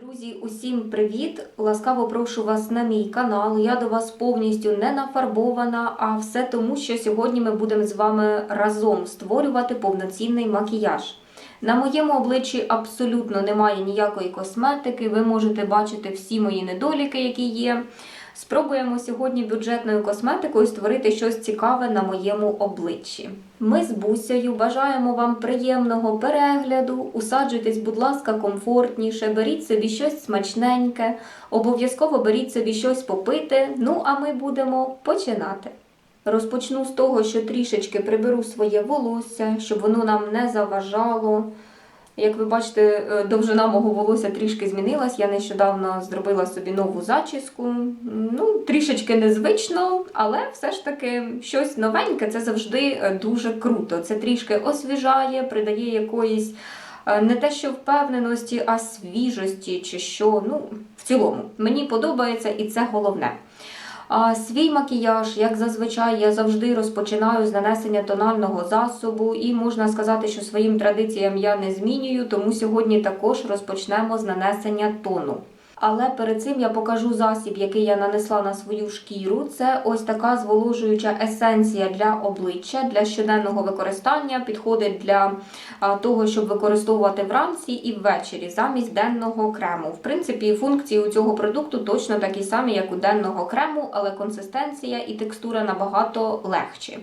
Друзі, усім привіт! Ласкаво прошу вас на мій канал. Я до вас повністю не нафарбована, а все тому, що сьогодні ми будемо з вами разом створювати повноцінний макіяж. На моєму обличчі абсолютно немає ніякої косметики. Ви можете бачити всі мої недоліки, які є. Спробуємо сьогодні бюджетною косметикою створити щось цікаве на моєму обличчі. Ми з Бусею бажаємо вам приємного перегляду. Усаджуйтесь, будь ласка, комфортніше, беріть собі щось смачненьке, обов'язково беріть собі щось попити. Ну а ми будемо починати. Розпочну з того, що трішечки приберу своє волосся, щоб воно нам не заважало. Як ви бачите, е, довжина мого волосся трішки змінилась. Я нещодавно зробила собі нову зачіску. Ну, трішечки незвично, але все ж таки щось новеньке це завжди е, дуже круто. Це трішки освіжає, придає якоїсь е, не те, що впевненості, а свіжості чи що. Ну, в цілому, мені подобається і це головне. А свій макіяж, як зазвичай, я завжди розпочинаю з нанесення тонального засобу, і можна сказати, що своїм традиціям я не змінюю, тому сьогодні також розпочнемо з нанесення тону. Але перед цим я покажу засіб, який я нанесла на свою шкіру. Це ось така зволожуюча есенція для обличчя для щоденного використання. Підходить для того, щоб використовувати вранці і ввечері замість денного крему. В принципі, функції у цього продукту точно такі самі, як у денного крему, але консистенція і текстура набагато легші.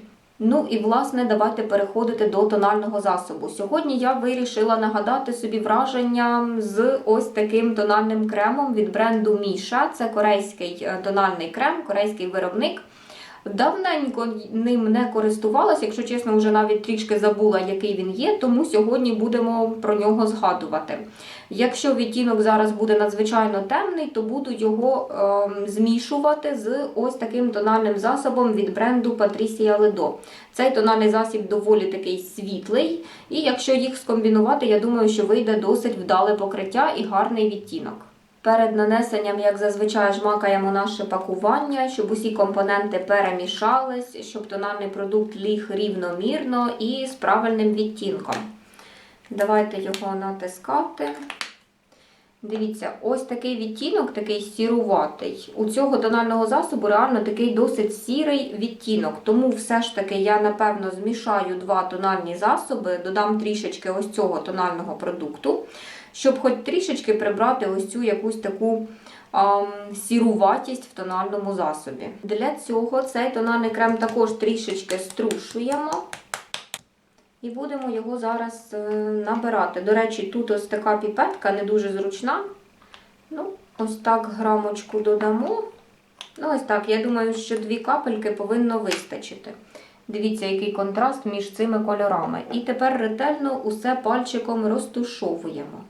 Ну і власне давайте переходити до тонального засобу. Сьогодні я вирішила нагадати собі враження з ось таким тональним кремом від бренду Міша. Це корейський е, тональний крем, корейський виробник. Давненько ним не користувалася, якщо чесно, вже навіть трішки забула, який він є, тому сьогодні будемо про нього згадувати. Якщо відтінок зараз буде надзвичайно темний, то буду його е, змішувати з ось таким тональним засобом від бренду Patricia Ledo. Цей тональний засіб доволі такий світлий, і якщо їх скомбінувати, я думаю, що вийде досить вдале покриття і гарний відтінок. Перед нанесенням, як зазвичай, жмакаємо наше пакування, щоб усі компоненти перемішались, щоб тональний продукт ліг рівномірно і з правильним відтінком. Давайте його натискати. Дивіться, ось такий відтінок, такий сіруватий. У цього тонального засобу реально такий досить сірий відтінок. Тому все ж таки я, напевно, змішаю два тональні засоби, додам трішечки ось цього тонального продукту, щоб хоч трішечки прибрати ось цю якусь таку ам, сіруватість в тональному засобі. Для цього цей тональний крем також трішечки струшуємо. І будемо його зараз е, набирати. До речі, тут ось така піпетка не дуже зручна. Ну, ось так грамочку додамо. Ну, ось так, я думаю, що дві капельки повинно вистачити. Дивіться, який контраст між цими кольорами. І тепер ретельно усе пальчиком розтушовуємо.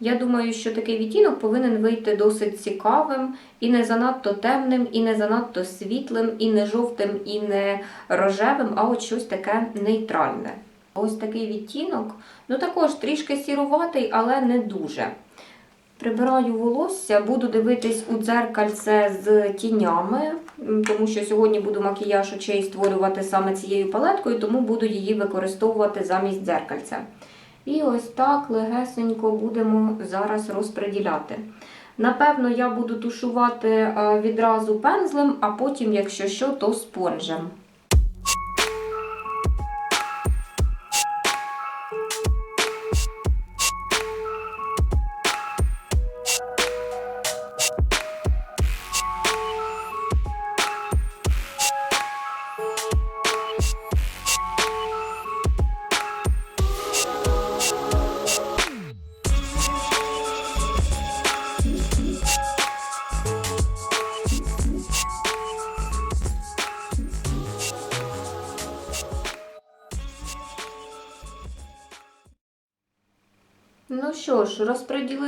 Я думаю, що такий відтінок повинен вийти досить цікавим, і не занадто темним, і не занадто світлим, і не жовтим, і не рожевим, а от щось таке нейтральне. Ось такий відтінок. Ну також трішки сіруватий, але не дуже. Прибираю волосся, буду дивитись у дзеркальце з тінями, тому що сьогодні буду макіяж очей створювати саме цією палеткою, тому буду її використовувати замість дзеркальця. І ось так легесенько будемо зараз розпреділяти. Напевно, я буду тушувати е, відразу пензлем, а потім, якщо що, то спонжем.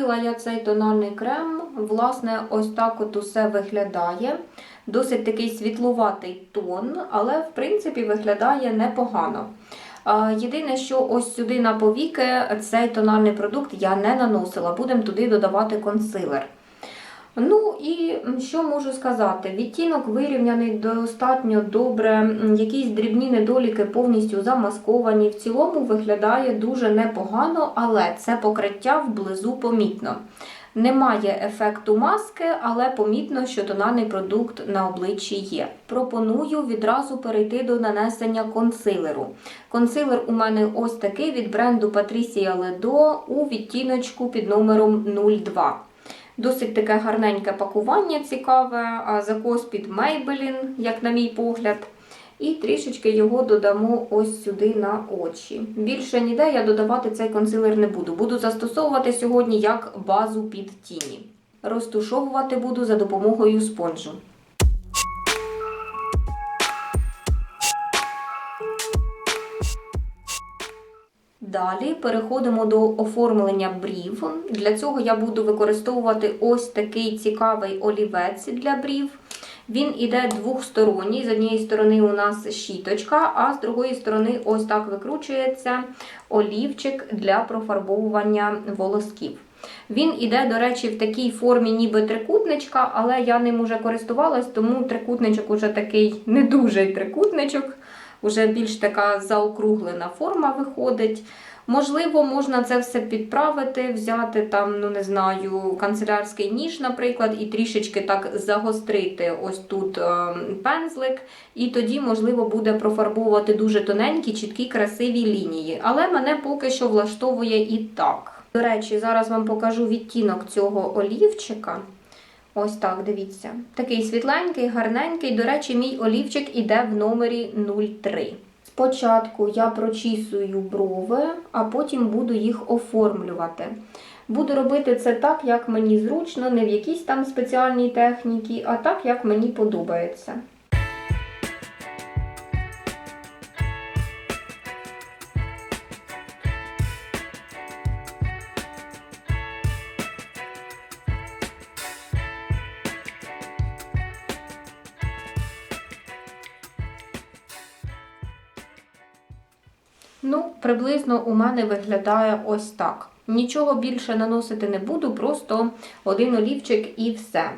Розподілила я цей тональний крем. Власне, ось так от усе виглядає. Досить такий світлуватий тон, але в принципі виглядає непогано. Єдине, що ось сюди на повіки цей тональний продукт я не наносила, будемо туди додавати консилер. Ну і що можу сказати? Відтінок вирівняний достатньо добре, якісь дрібні недоліки повністю замасковані. В цілому виглядає дуже непогано, але це покриття вблизу помітно. Немає ефекту маски, але помітно, що тональний продукт на обличчі є. Пропоную відразу перейти до нанесення консилеру. Консилер у мене ось такий від бренду Patricia Ledo у відтіночку під номером 02. Досить таке гарненьке пакування цікаве, закос під Maybelline, як на мій погляд. І трішечки його додамо ось сюди на очі. Більше ніде я додавати цей консилер не буду. Буду застосовувати сьогодні як базу під тіні. Розтушовувати буду за допомогою спонжу. Далі переходимо до оформлення брів. Для цього я буду використовувати ось такий цікавий олівець для брів. Він іде двохсторонній. З однієї сторони у нас щіточка, а з другої сторони ось так викручується олівчик для профарбовування волосків. Він іде, до речі, в такій формі, ніби трикутничка, але я ним уже користувалась, тому трикутничок уже такий не дуже трикутничок, уже більш така заокруглена форма виходить. Можливо, можна це все підправити, взяти там, ну не знаю, канцелярський ніж, наприклад, і трішечки так загострити ось тут е, пензлик, і тоді, можливо, буде профарбовувати дуже тоненькі, чіткі, красиві лінії. Але мене поки що влаштовує і так. До речі, зараз вам покажу відтінок цього олівчика. Ось так, дивіться. Такий світленький, гарненький. До речі, мій олівчик іде в номері 03. Спочатку я прочісую брови, а потім буду їх оформлювати. Буду робити це так, як мені зручно, не в якійсь там спеціальній техніці, а так, як мені подобається. Приблизно у мене виглядає ось так. Нічого більше наносити не буду, просто один олівчик і все.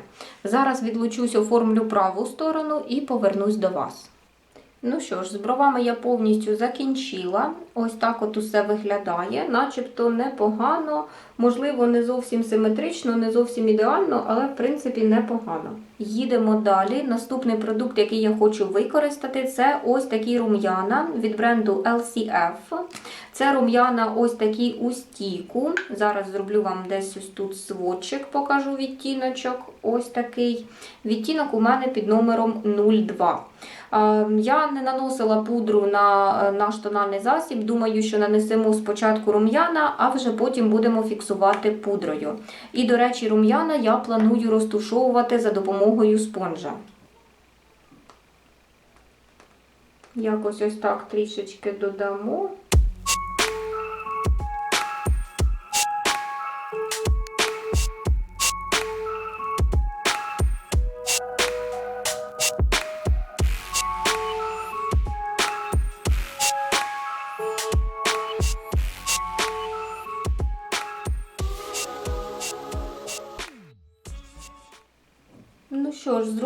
Зараз відлучусь, оформлю праву сторону і повернусь до вас. Ну що ж, з бровами я повністю закінчила. Ось так от усе виглядає, начебто непогано, можливо, не зовсім симетрично, не зовсім ідеально, але в принципі непогано. Їдемо далі. Наступний продукт, який я хочу використати, це ось такі рум'яна від бренду LCF. Це рум'яна ось такі у стійку. Зараз зроблю вам десь ось тут сводчик, покажу відтіночок. Ось такий. Відтінок у мене під номером 02. Я не наносила пудру на е, наш тональний засіб. Думаю, що нанесемо спочатку рум'яна, а вже потім будемо фіксувати пудрою. І, до речі, рум'яна я планую розтушовувати за допомогою спонжа. Якось ось так трішечки додамо.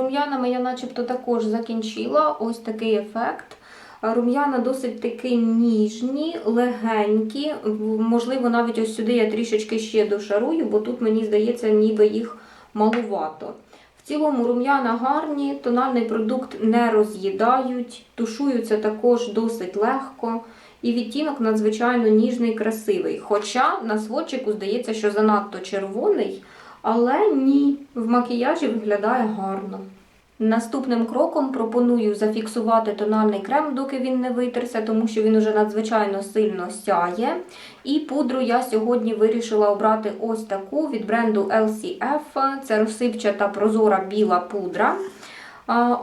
Рум'янами я начебто також закінчила. Ось такий ефект. Рум'яна досить таки ніжні, легенькі. Можливо, навіть ось сюди я трішечки ще дошарую, бо тут, мені здається, ніби їх малувато. В цілому рум'яна гарні, тональний продукт не роз'їдають, тушуються також досить легко. І відтінок надзвичайно ніжний, красивий. Хоча на сводчику здається, що занадто червоний. Але ні, в макіяжі виглядає гарно. Наступним кроком пропоную зафіксувати тональний крем, доки він не витерся, тому що він уже надзвичайно сильно сяє. І пудру я сьогодні вирішила обрати ось таку від бренду LCF. Це розсипчата прозора біла пудра.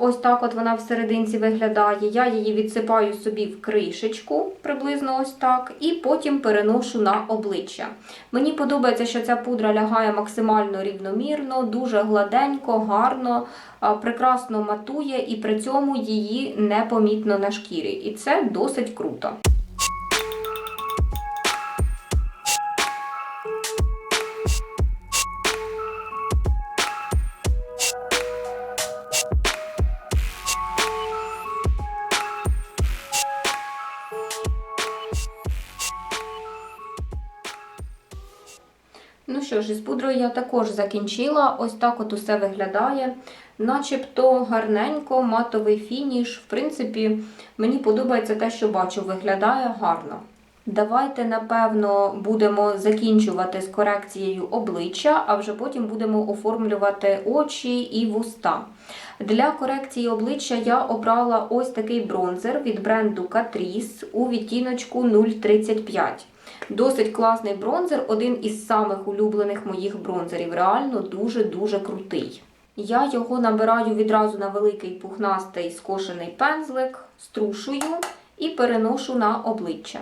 Ось так от вона всерединці виглядає. Я її відсипаю собі в кришечку, приблизно ось так, і потім переношу на обличчя. Мені подобається, що ця пудра лягає максимально рівномірно, дуже гладенько, гарно, прекрасно матує і при цьому її непомітно на шкірі. І це досить круто. Що ж, із пудрою я також закінчила. Ось так от усе виглядає. Начебто гарненько, матовий фініш. В принципі, мені подобається те, що бачу, виглядає гарно. Давайте, напевно, будемо закінчувати з корекцією обличчя, а вже потім будемо оформлювати очі і вуста. Для корекції обличчя я обрала ось такий бронзер від бренду Catrice у відтіночку 035. Досить класний бронзер, один із самих улюблених моїх бронзерів. Реально дуже-дуже крутий. Я його набираю відразу на великий пухнастий скошений пензлик, струшую і переношу на обличчя.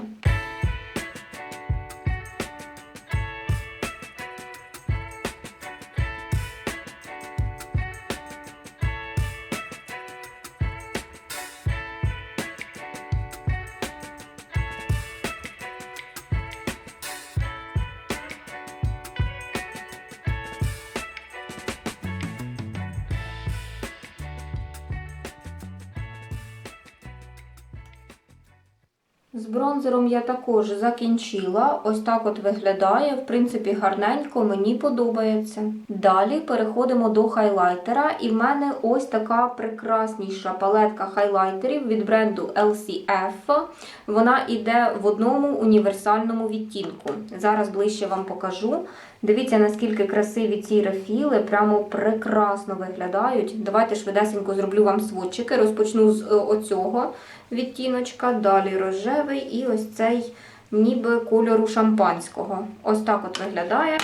З бронзером я також закінчила. Ось так от виглядає. В принципі, гарненько, мені подобається. Далі переходимо до хайлайтера. І в мене ось така прекрасніша палетка хайлайтерів від бренду LCF. Вона йде в одному універсальному відтінку. Зараз ближче вам покажу. Дивіться, наскільки красиві ці рефіли, прямо прекрасно виглядають. Давайте швидесенько зроблю вам сводчики. Розпочну з е, оцього відтіночка, далі рожевий і ось цей ніби кольору шампанського. Ось так от виглядає.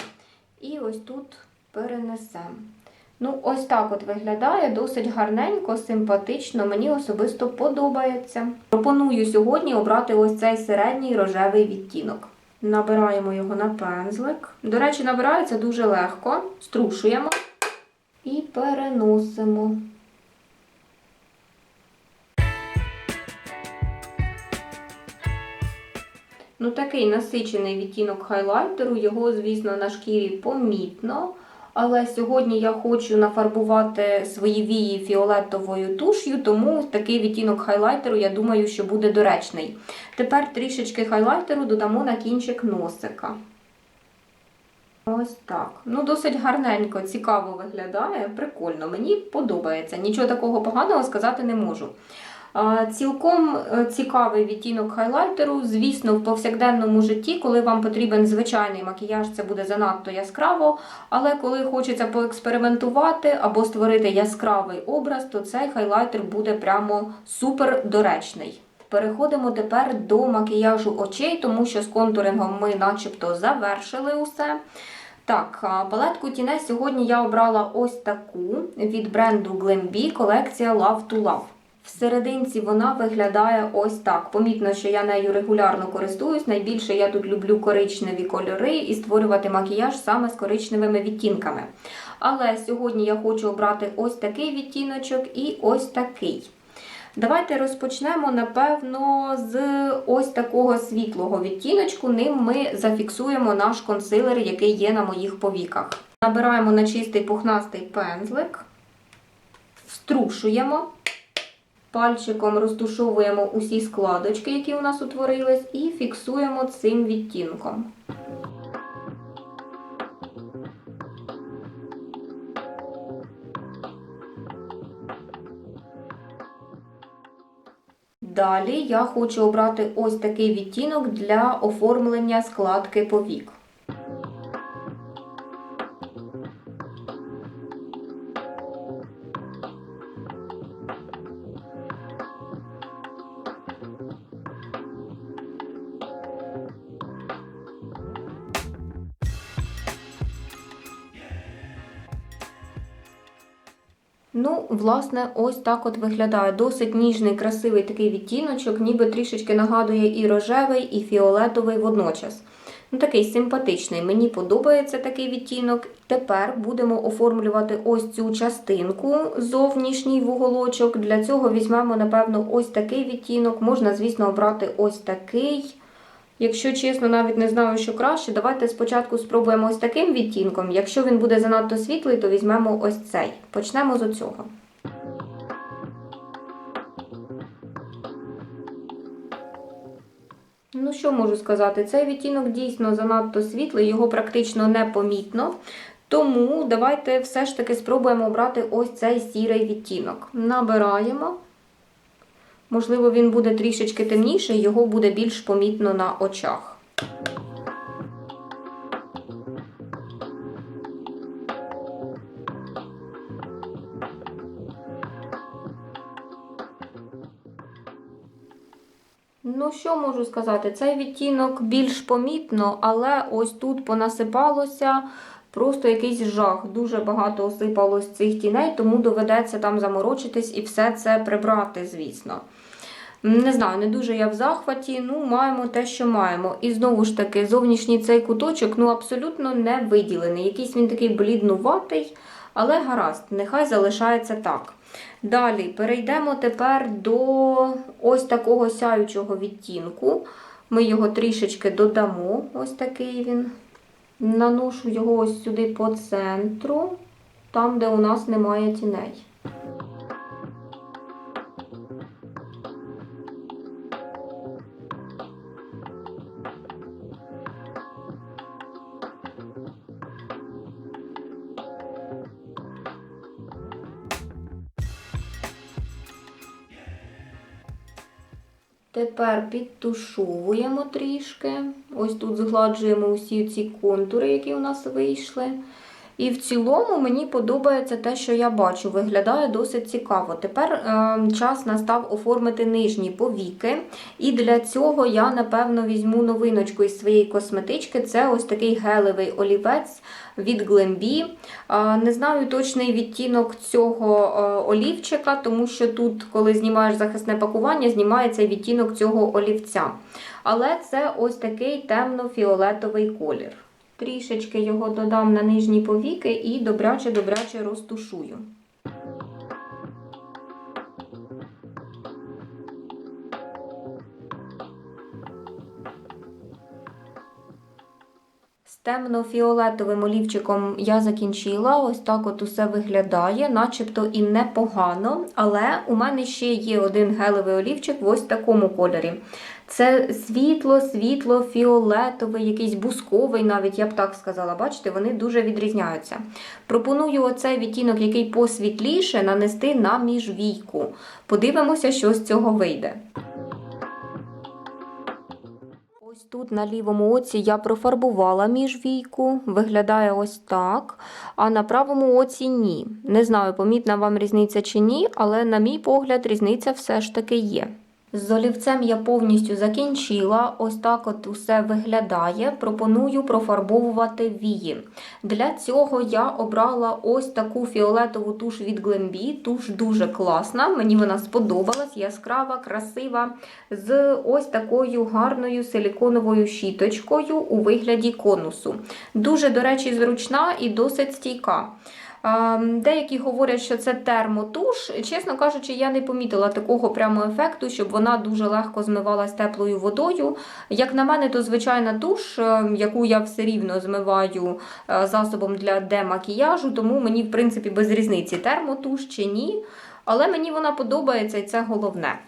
І ось тут перенесемо. Ну, ось так от виглядає, досить гарненько, симпатично, мені особисто подобається. Пропоную сьогодні обрати ось цей середній рожевий відтінок. Набираємо його на пензлик. До речі, набирається дуже легко. Струшуємо і переносимо. Ну, такий насичений відтінок хайлайтеру, його, звісно, на шкірі помітно. Але сьогодні я хочу нафарбувати свої вії фіолетовою туш'ю, тому такий відтінок хайлайтеру, я думаю, що буде доречний. Тепер трішечки хайлайтеру додамо на кінчик носика. Ось так. Ну, досить гарненько, цікаво виглядає, прикольно. Мені подобається. Нічого такого поганого сказати не можу. Цілком е, цікавий відтінок хайлайтеру. Звісно, в повсякденному житті, коли вам потрібен звичайний макіяж, це буде занадто яскраво. Але коли хочеться поекспериментувати або створити яскравий образ, то цей хайлайтер буде прямо супер доречний. Переходимо тепер до макіяжу очей, тому що з контурингом ми начебто завершили усе. Так, палетку тіне сьогодні я обрала ось таку від бренду Glambi, колекція Love to Love. Всерединці вона виглядає ось так. Помітно, що я нею регулярно користуюсь. Найбільше я тут люблю коричневі кольори і створювати макіяж саме з коричневими відтінками. Але сьогодні я хочу обрати ось такий відтіночок і ось такий. Давайте розпочнемо, напевно, з ось такого світлого відтіночку. Ним ми зафіксуємо наш консилер, який є на моїх повіках. Набираємо на чистий пухнастий пензлик, струшуємо. Пальчиком розтушовуємо усі складочки, які у нас утворились, і фіксуємо цим відтінком. Далі я хочу обрати ось такий відтінок для оформлення складки повік. Власне, ось так от виглядає. Досить ніжний, красивий такий відтіночок, ніби трішечки нагадує і рожевий, і фіолетовий водночас. Ну, Такий симпатичний. Мені подобається такий відтінок. Тепер будемо оформлювати ось цю частинку, зовнішній вуголочок. Для цього візьмемо, напевно, ось такий відтінок. Можна, звісно, обрати ось такий. Якщо чесно, навіть не знаю, що краще, давайте спочатку спробуємо ось таким відтінком. Якщо він буде занадто світлий, то візьмемо ось цей. Почнемо з цього. Ну, що можу сказати? Цей відтінок дійсно занадто світлий, його практично не помітно. Тому давайте все ж таки спробуємо обрати ось цей сірий відтінок. Набираємо. Можливо, він буде трішечки темніший, його буде більш помітно на очах. Ну, що можу сказати? Цей відтінок більш помітно, але ось тут понасипалося просто якийсь жах. Дуже багато осипалось цих тіней, тому доведеться там заморочитись і все це прибрати, звісно. Не знаю, не дуже я в захваті, ну, маємо те, що маємо. І знову ж таки, зовнішній цей куточок ну, абсолютно не виділений. Якийсь він такий бліднуватий, але гаразд, нехай залишається так. Далі перейдемо тепер до ось такого сяючого відтінку. Ми його трішечки додамо, ось такий він. Наношу його ось сюди по центру, там, де у нас немає тіней. Тепер підтушовуємо трішки. Ось тут згладжуємо усі ці контури, які у нас вийшли. І в цілому мені подобається те, що я бачу. Виглядає досить цікаво. Тепер е, час настав оформити нижні повіки. І для цього я, напевно, візьму новиночку із своєї косметички. Це ось такий гелевий олівець від Glambi. Е, не знаю точний відтінок цього е, олівчика, тому що тут, коли знімаєш захисне пакування, знімається відтінок цього олівця. Але це ось такий темно-фіолетовий колір. Трішечки його додам на нижні повіки і добряче-добряче розтушую. Темно-фіолетовим олівчиком я закінчила. Ось так от усе виглядає, начебто і непогано. Але у мене ще є один гелевий олівчик в ось такому кольорі. Це світло, світло, фіолетовий, якийсь бусковий, навіть я б так сказала. Бачите, вони дуже відрізняються. Пропоную оцей відтінок, який посвітліше, нанести на міжвійку. Подивимося, що з цього вийде. Тут на лівому оці я профарбувала міжвійку, виглядає ось так. А на правому оці ні. Не знаю, помітна вам різниця чи ні, але, на мій погляд, різниця все ж таки є. З олівцем я повністю закінчила. Ось так от усе виглядає. Пропоную профарбовувати вії. Для цього я обрала ось таку фіолетову туш від Glambi. Туш дуже класна, мені вона сподобалась, яскрава, красива, з ось такою гарною силіконовою щіточкою у вигляді конусу. Дуже, до речі, зручна і досить стійка. Деякі говорять, що це термотуш. Чесно кажучи, я не помітила такого прямо ефекту, щоб вона дуже легко змивалась теплою водою. Як на мене, то звичайна туш, е, яку я все рівно змиваю е, засобом для демакіяжу, тому мені, в принципі, без різниці термотуш чи ні. Але мені вона подобається і це головне.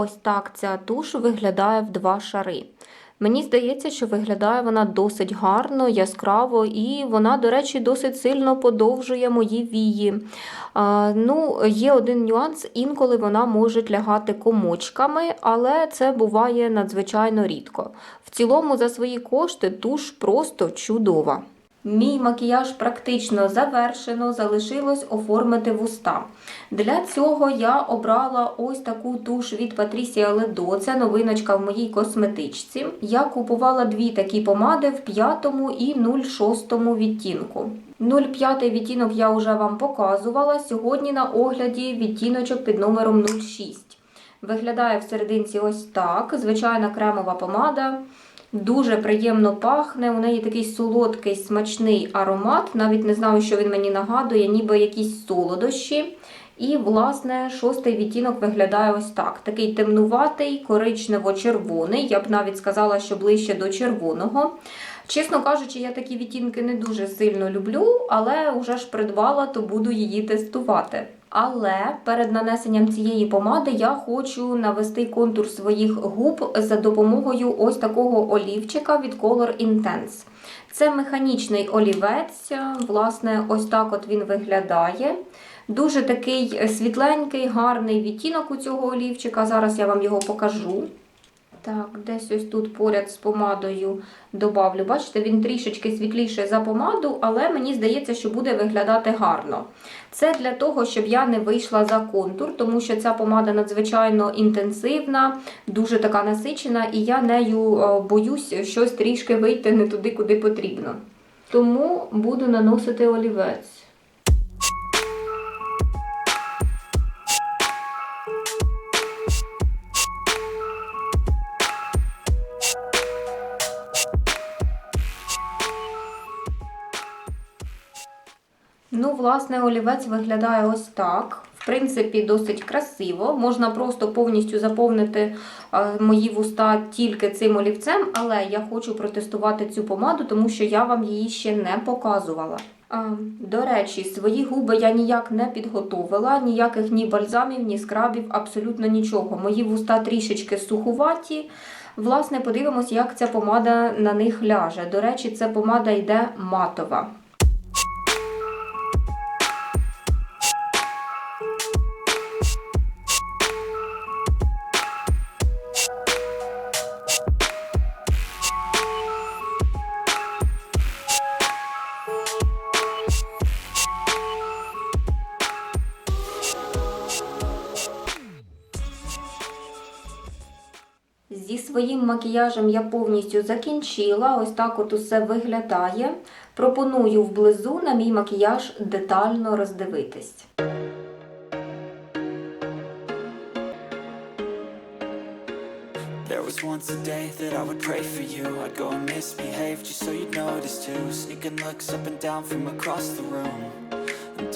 Ось так ця туш виглядає в два шари. Мені здається, що виглядає вона досить гарно, яскраво, і вона, до речі, досить сильно подовжує мої вії. А, ну, Є один нюанс, інколи вона може лягати комочками, але це буває надзвичайно рідко. В цілому, за свої кошти, туш просто чудова. Мій макіяж практично завершено, залишилось оформити вуста. Для цього я обрала ось таку туш від Patricia Ledo, це новиночка в моїй косметичці. Я купувала дві такі помади в 5 і 06 відтінку. 05 відтінок я вже вам показувала. Сьогодні на огляді відтіночок під номером 06. Виглядає всерединці ось так. Звичайна кремова помада. Дуже приємно пахне. У неї такий солодкий смачний аромат. Навіть не знаю, що він мені нагадує, ніби якісь солодощі. І, власне, шостий відтінок виглядає ось так: такий темнуватий, коричнево-червоний. Я б навіть сказала, що ближче до червоного. Чесно кажучи, я такі відтінки не дуже сильно люблю, але вже ж придбала, то буду її тестувати. Але перед нанесенням цієї помади я хочу навести контур своїх губ за допомогою ось такого олівчика від Color Intense. Це механічний олівець, власне, ось так от він виглядає. Дуже такий світленький, гарний відтінок у цього олівчика. Зараз я вам його покажу. Так, десь ось тут поряд з помадою добавлю. Бачите, він трішечки світліший за помаду, але мені здається, що буде виглядати гарно. Це для того, щоб я не вийшла за контур, тому що ця помада надзвичайно інтенсивна, дуже така насичена, і я нею е, боюсь щось трішки вийти не туди, куди потрібно. Тому буду наносити олівець. Ну, власне, олівець виглядає ось так. В принципі, досить красиво. Можна просто повністю заповнити е, мої вуста тільки цим олівцем, але я хочу протестувати цю помаду, тому що я вам її ще не показувала. До речі, свої губи я ніяк не підготовила, ніяких ні бальзамів, ні скрабів, абсолютно нічого. Мої вуста трішечки сухуваті. Власне, подивимось, як ця помада на них ляже. До речі, ця помада йде матова. Макіяжем я повністю закінчила. Ось так от усе виглядає. Пропоную вблизу на мій макіяж детально роздивитись. There was once a day that I would pray for you I'd go and misbehave just so you'd notice too Sneaking looks up and down from across the room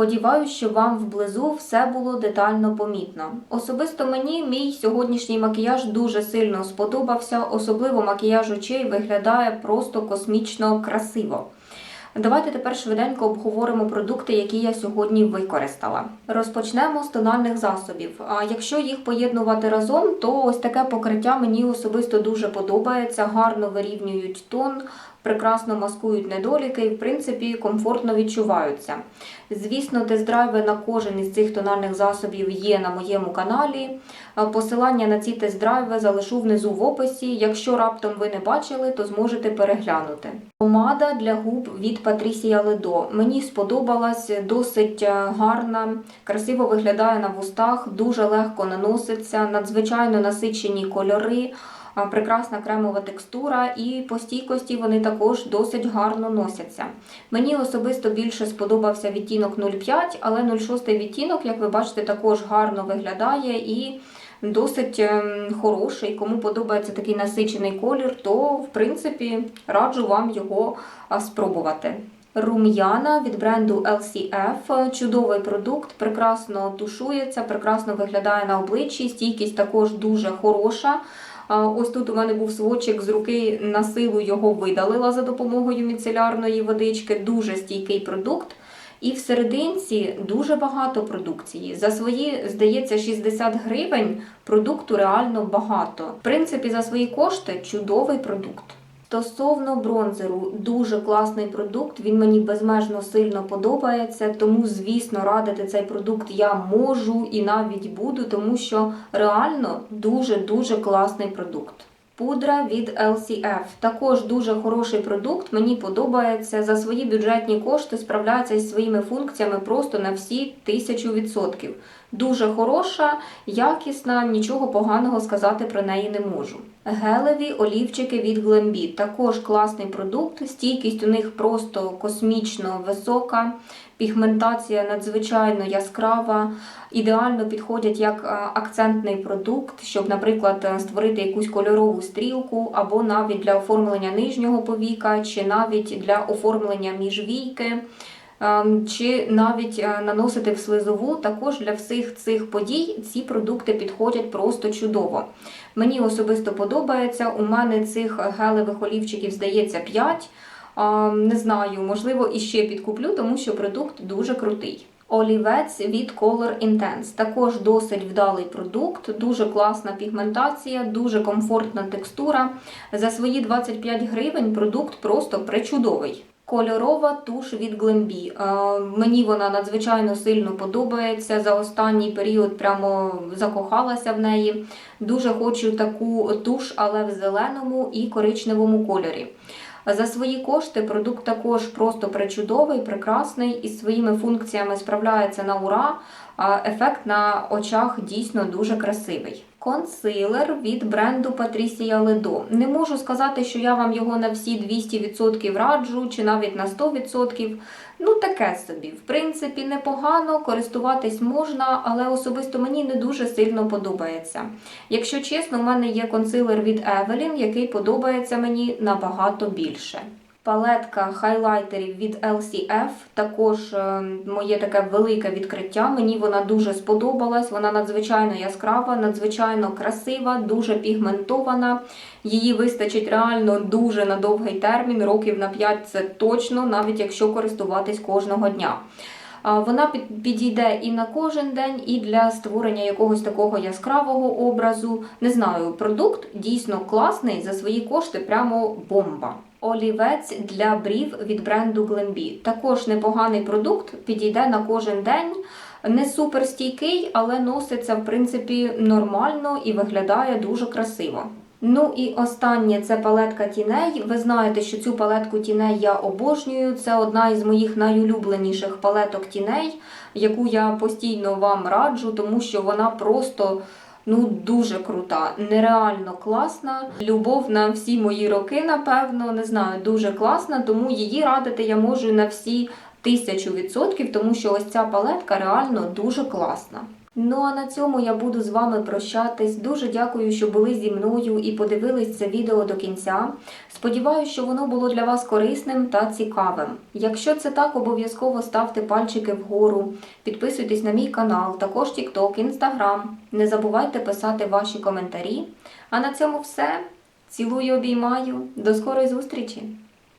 Сподіваюсь, що вам вблизу все було детально помітно. Особисто мені мій сьогоднішній макіяж дуже сильно сподобався, особливо макіяж очей виглядає просто космічно красиво. Давайте тепер швиденько обговоримо продукти, які я сьогодні використала. Розпочнемо з тональних засобів. А якщо їх поєднувати разом, то ось таке покриття мені особисто дуже подобається, гарно вирівнюють тон, прекрасно маскують недоліки і, в принципі, комфортно відчуваються. Звісно, тест-драйви на кожен із цих тональних засобів є на моєму каналі. Посилання на ці тест-драйви залишу внизу в описі. Якщо раптом ви не бачили, то зможете переглянути. Помада для губ від Patricia Ledo. Мені сподобалась, досить е, гарна, красиво виглядає на вустах, дуже легко наноситься, надзвичайно насичені кольори. Прекрасна кремова текстура і по стійкості вони також досить гарно носяться. Мені особисто більше сподобався відтінок 05, але 06 відтінок, як ви бачите, також гарно виглядає і досить ем, хороший. Кому подобається такий насичений колір, то в принципі раджу вам його спробувати. Рум'яна від бренду LCF. Чудовий продукт, прекрасно тушується, прекрасно виглядає на обличчі. Стійкість також дуже хороша. Ось тут у мене був сводчик з руки на силу його видалила за допомогою міцелярної водички. Дуже стійкий продукт. І в серединці дуже багато продукції. За свої, здається, 60 гривень продукту реально багато. В принципі, за свої кошти чудовий продукт. Стосовно бронзеру, дуже класний продукт. Він мені безмежно сильно подобається. Тому, звісно, радити цей продукт я можу і навіть буду, тому що реально дуже дуже класний продукт. Пудра від LCF. Також дуже хороший продукт. Мені подобається. За свої бюджетні кошти справляється зі своїми функціями просто на всі тисячу відсотків. Дуже хороша, якісна, нічого поганого сказати про неї не можу. Гелеві олівчики від Glambi. Також класний продукт. Стійкість у них просто космічно висока. Пігментація надзвичайно яскрава, ідеально підходять як е, акцентний продукт, щоб, наприклад, е, створити якусь кольорову стрілку, або навіть для оформлення нижнього повіка, чи навіть для оформлення міжвійки, чи навіть е, наносити в слизову. Також для всіх цих подій ці продукти підходять просто чудово. Мені особисто подобається. У мене цих гелевих олівчиків здається 5. Не знаю, можливо, іще підкуплю, тому що продукт дуже крутий. Олівець від Color Intense. Також досить вдалий продукт, дуже класна пігментація, дуже комфортна текстура. За свої 25 гривень продукт просто причудовий. Кольорова туш від. А, Мені вона надзвичайно сильно подобається. За останній період прямо закохалася в неї. Дуже хочу таку туш, але в зеленому і коричневому кольорі. За свої кошти продукт також просто причудовий, прекрасний і своїми функціями справляється на ура. Ефект на очах дійсно дуже красивий. Консилер від бренду Patricia Ledo. Не можу сказати, що я вам його на всі 200% раджу, чи навіть на 100%. Ну, таке собі. В принципі, непогано, користуватись можна, але особисто мені не дуже сильно подобається. Якщо чесно, у мене є консилер від Evelyn, який подобається мені набагато більше. Палетка хайлайтерів від LCF, також е, моє таке велике відкриття. Мені вона дуже сподобалась. Вона надзвичайно яскрава, надзвичайно красива, дуже пігментована. Її вистачить реально дуже на довгий термін, років на 5 це точно, навіть якщо користуватись кожного дня. Вона підійде і на кожен день, і для створення якогось такого яскравого образу. Не знаю, продукт дійсно класний за свої кошти, прямо бомба. Олівець для брів від бренду Glambi. Також непоганий продукт, підійде на кожен день. Не супер стійкий, але носиться в принципі нормально і виглядає дуже красиво. Ну і останнє це палетка тіней. Ви знаєте, що цю палетку тіней я обожнюю. Це одна із моїх найулюбленіших палеток тіней, яку я постійно вам раджу, тому що вона просто ну дуже крута, нереально класна. Любов на всі мої роки, напевно, не знаю, дуже класна, тому її радити я можу на всі тисячу відсотків, тому що ось ця палетка реально дуже класна. Ну а на цьому я буду з вами прощатись. Дуже дякую, що були зі мною і подивились це відео до кінця. Сподіваюсь, що воно було для вас корисним та цікавим. Якщо це так, обов'язково ставте пальчики вгору, підписуйтесь на мій канал, також TikTok, Instagram. Не забувайте писати ваші коментарі. А на цьому все. Цілую, обіймаю. До скорої зустрічі!